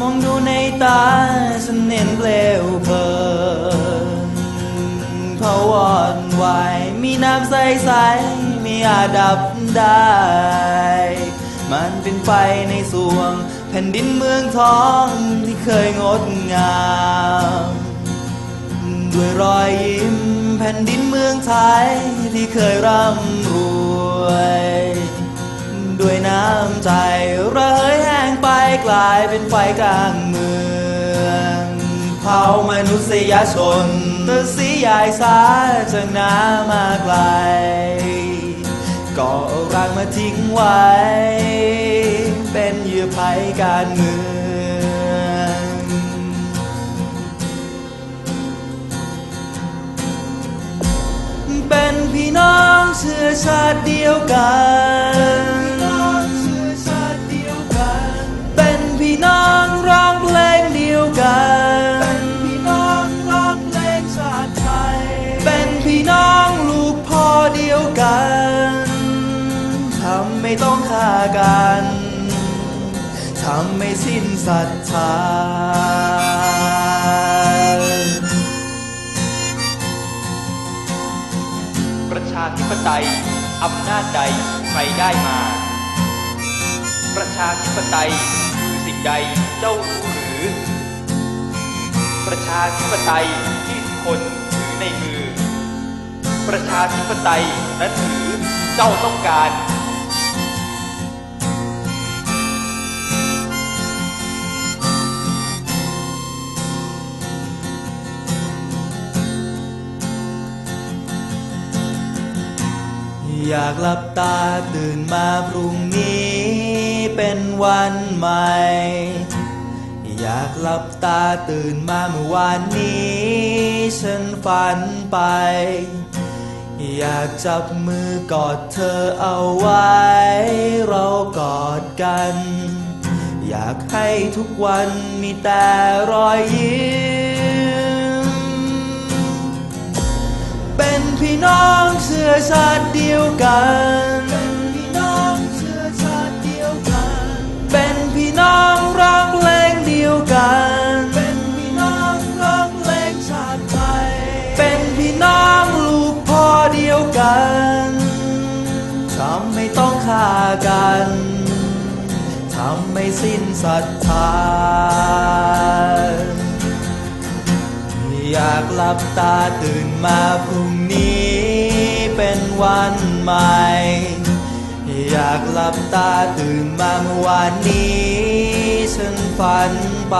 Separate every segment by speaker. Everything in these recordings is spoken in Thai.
Speaker 1: มองดูในตาฉันเห็นเปลวเพลิงเขาวอดไหวมีน้ำใสๆไม่อาจดับได้ มันเป็นไฟในสวง แผ่นดินเมืองทองที่เคยงดงาม ด้วยรอยยิ้มแผ่นดินเมืองไทยที่เคยร่ำรวย ด้วยน้ำใจระเหย กลายเป็นไฟกลางเมืองเผามนุษยชนตะสียายสาจากน้ำมาไกลก็เอรังมาทิ้งไว้ เป็นเหยื่อภัยการเมืองเป็นพี่น้องเชื้อชาติเดียวกัน กันทำไม่สิ้นศรัทธา
Speaker 2: ประชาธิปไตยอำนาจใดใครได้มา ประชาธิปไตยคือสิ่งใดเจ้ารู้หรือ ประชาธิปไตยที่คนถือในมือ ประชาธิปไตยนั้นถือเจ้าต้องการ
Speaker 1: อยากหลับตาตื่นมาพรุ่งนี้เป็นวันใหม่ อยากหลับตาตื่นมาเมื่อวานนี้ ฉันฝันไป อยากจับมือกอดเธอเอาไว้ เรากอดกัน อยากให้ทุกวันมีแต่รอยยิ้ม เป็นพี่น้อง อชาติเดียวกัน เป็นพี่น้องเชื้อชาติเดียวกัน เป็นพี่น้องร้องเพลงเดียวกัน เป็นพี่น้องร้องเพลงชาติไทย เป็นพี่น้องลูกพ่อเดียวกันทำไม่ต้องฆ่ากันทำไม่สิ้นศรัทธาอยากหลับตาตื่นมาพรุ่งนี้เป็น วันใหม่ อยากหลับตาตื่นมาเมื่อวานนี้ ฉันฝันไป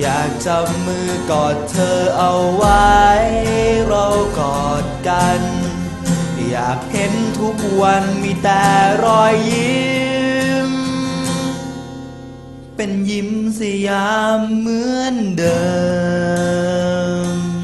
Speaker 1: อยากจับมือกอดเธอเอาไว้ เรากอดกัน อยากเห็นทุกวันมีแต่รอยยิ้มเป็นยิ้มสยามเหมือนเดิม